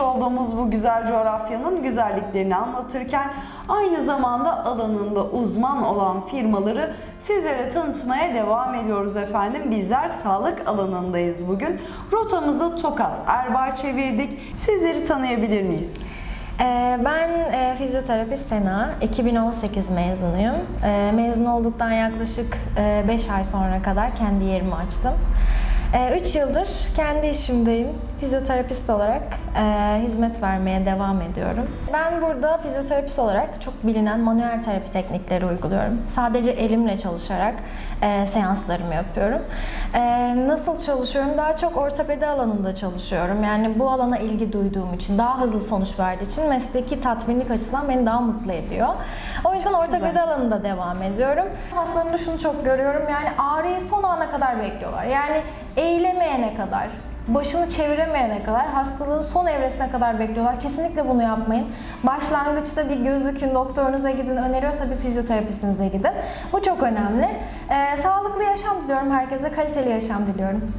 olduğumuz bu güzel coğrafyanın güzelliklerini anlatırken aynı zamanda alanında uzman olan firmaları sizlere tanıtmaya devam ediyoruz efendim. Bizler sağlık alanındayız bugün. Rotamızı Tokat, Erbaa çevirdik. Sizleri tanıyabilir miyiz? Ee, Ben e, fizyoterapist Sena, 2018 mezunuyum. Ee, Mezun olduktan yaklaşık 5 ay sonra kadar kendi yerimi açtım. 3 yıldır kendi işimdeyim. Fizyoterapist olarak e, hizmet vermeye devam ediyorum. Ben burada fizyoterapist olarak çok bilinen manuel terapi teknikleri uyguluyorum. Sadece elimle çalışarak e, seanslarımı yapıyorum. E, nasıl çalışıyorum? Daha çok ortopedi alanında çalışıyorum. Yani bu alana ilgi duyduğum için, daha hızlı sonuç verdiği için mesleki tatminlik açısından beni daha mutlu ediyor. O yüzden ortopedi güzel. alanında devam ediyorum. Hastalarımda şunu çok görüyorum. Yani ağrıyı son ana kadar bekliyorlar. Yani eğilemeyene kadar, başını çeviremeyene kadar, hastalığın son evresine kadar bekliyorlar. Kesinlikle bunu yapmayın. Başlangıçta bir gözükün, doktorunuza gidin, öneriyorsa bir fizyoterapistinize gidin. Bu çok önemli. Ee, sağlıklı yaşam diliyorum herkese, kaliteli yaşam diliyorum.